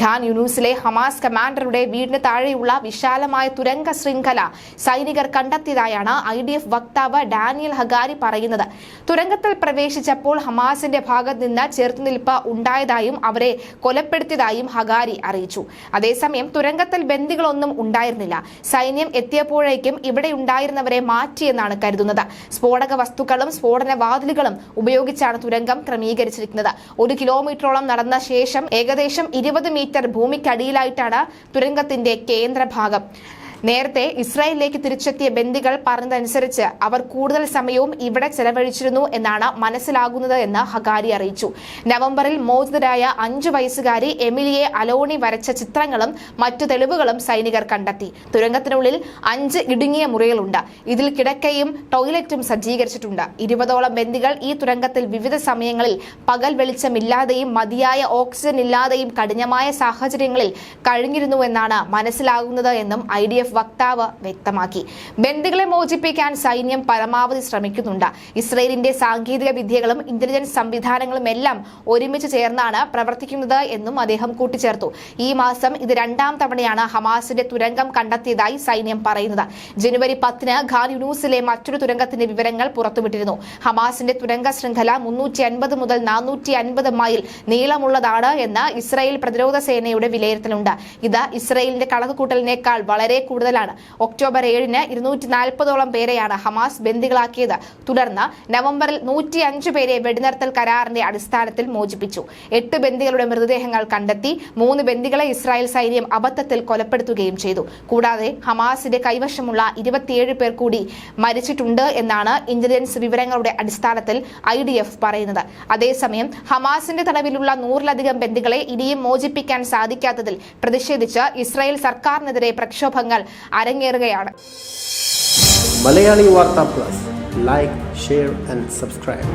Khan യുനൂസിലെ Hamas കമാൻഡറുടെ വീടിന് താഴെയുള്ള വിശാലമായ തുരങ്ക ശൃംഖല സൈനികർ കണ്ടെത്തിയതായാണ് ഐ ഡി എഫ് വക്താവ് ഡാനിയൽ ഹഗാരി പറയുന്നത്. തുരങ്കത്തിൽ പ്രവേശിച്ചപ്പോൾ ഹമാസിന്റെ ഭാഗത്ത് നിന്ന് ചെറുത്തുനിൽപ്പ് ഉണ്ടായതായും അവരെ കൊലപ്പെടുത്തിയതായും ഹഗാരി അറിയിച്ചു. അതേസമയം തുരങ്കത്തിൽ ബന്ദികളൊന്നും ഉണ്ടായിരുന്നില്ല. സൈന്യം എത്തിയപ്പോഴേക്കും ഇവിടെ ഉണ്ടായിരുന്നവരെ മാറ്റിയെന്നാണ് കരുതുന്നത്. സ്ഫോടക വസ്തുക്കളും സ്ഫോടന വാതിലുകളും ഉപയോഗിച്ചാണ് തുരങ്കം ക്രമീകരിച്ചിരിക്കുന്നത്. ഒരു കിലോമീറ്ററോളം നടന്ന ശേഷം ഏകദേശം ഇരുപത് മീറ്റർ ഭൂമിക്കടിയിലായിട്ടാണ് തുരങ്കത്തിന്റെ കേന്ദ്രഭാഗം. നേരത്തെ ഇസ്രായേലിലേക്ക് തിരിച്ചെത്തിയ ബന്ദികൾ പറഞ്ഞതനുസരിച്ച് അവർ കൂടുതൽ സമയവും ഇവിടെ ചെലവഴിച്ചിരുന്നു എന്നാണ് മനസ്സിലാകുന്നത് എന്ന് ഹഗാരി അറിയിച്ചു. നവംബറിൽ മോചിതരായ അഞ്ചു വയസ്സുകാരി എമിലിയെ അലോണി വരച്ച ചിത്രങ്ങളും മറ്റു തെളിവുകളും സൈനികർ കണ്ടെത്തി. തുരങ്കത്തിനുള്ളിൽ അഞ്ച് ഇടുങ്ങിയ മുറികളുണ്ട്. ഇതിൽ കിടക്കയും ടോയ്ലറ്റും സജ്ജീകരിച്ചിട്ടുണ്ട്. ഇരുപതോളം ബന്ദികൾ ഈ തുരങ്കത്തിൽ വിവിധ സമയങ്ങളിൽ പകൽ വെളിച്ചമില്ലാതെയും മതിയായ ഓക്സിജൻ ഇല്ലാതെയും കഠിനമായ സാഹചര്യങ്ങളിൽ കഴിഞ്ഞിരുന്നുവെന്നാണ് മനസ്സിലാകുന്നത് എന്നും ഐ ഡി എഫ് വക്താവ് വ്യക്തമാക്കി. ബന്ദികളെ മോചിപ്പിക്കാൻ സൈന്യം പരമാവധി ശ്രമിക്കുന്നുണ്ട്. ഇസ്രയേലിന്റെ സാങ്കേതിക വിദ്യകളും ഇന്റലിജൻസ് സംവിധാനങ്ങളും എല്ലാം ഒരുമിച്ച് ചേർന്നാണ് പ്രവർത്തിക്കുന്നത് എന്നും അദ്ദേഹം കൂട്ടിച്ചേർത്തു. ഈ മാസം ഇത് രണ്ടാം തവണയാണ് ഹമാസിന്റെ തുരങ്കം കണ്ടെത്തിയതായി സൈന്യം പറയുന്നത്. ജനുവരി പത്തിന് ഖാൻ യുനൂസിലെ മറ്റൊരു തുരങ്കത്തിന്റെ വിവരങ്ങൾ പുറത്തുവിട്ടിരുന്നു. ഹമാസിന്റെ തുരങ്ക ശൃംഖല മുന്നൂറ്റി അൻപത് മുതൽ നാനൂറ്റി അൻപത് മൈൽ നീളമുള്ളതാണ് എന്ന് ഇസ്രായേൽ പ്രതിരോധ സേനയുടെ വിലയിരുത്തലുണ്ട്. ഇത് ഇസ്രായേലിന്റെ കണക്കുകൂട്ടലിനേക്കാൾ വളരെ കൂടുതലാണ്. ഒക്ടോബർ ഏഴിന് ഇരുന്നൂറ്റി നാൽപ്പതോളം പേരെയാണ് ഹമാസ് ബന്ദികളാക്കിയത്. തുടർന്ന് നവംബറിൽ നൂറ്റി അഞ്ച് പേരെ വെടിനിർത്തൽ കരാറിന്റെ അടിസ്ഥാനത്തിൽ മോചിപ്പിച്ചു. എട്ട് ബന്ദികളുടെ മൃതദേഹങ്ങൾ കണ്ടെത്തി മൂന്ന് ബന്ദികളെ ഇസ്രായേൽ സൈന്യം അബദ്ധത്തിൽ കൊലപ്പെടുത്തുകയും ചെയ്തു. കൂടാതെ ഹമാസിന്റെ കൈവശമുള്ള ഇരുപത്തിയേഴ് പേർ കൂടി മരിച്ചിട്ടുണ്ട് എന്നാണ് ഇന്റലിജൻസ് വിവരങ്ങളുടെ അടിസ്ഥാനത്തിൽ ഐ ഡി എഫ് പറയുന്നത്. അതേസമയം ഹമാസിന്റെ തടവിലുള്ള നൂറിലധികം ബന്ദികളെ ഇനിയും മോചിപ്പിക്കാൻ സാധിക്കാത്തതിൽ പ്രതിഷേധിച്ച് ഇസ്രായേൽ സർക്കാരിനെതിരെ പ്രക്ഷോഭങ്ങൾ അരങ്ങേറുകയാണ്. Malayali Vartha plus. Like share and subscribe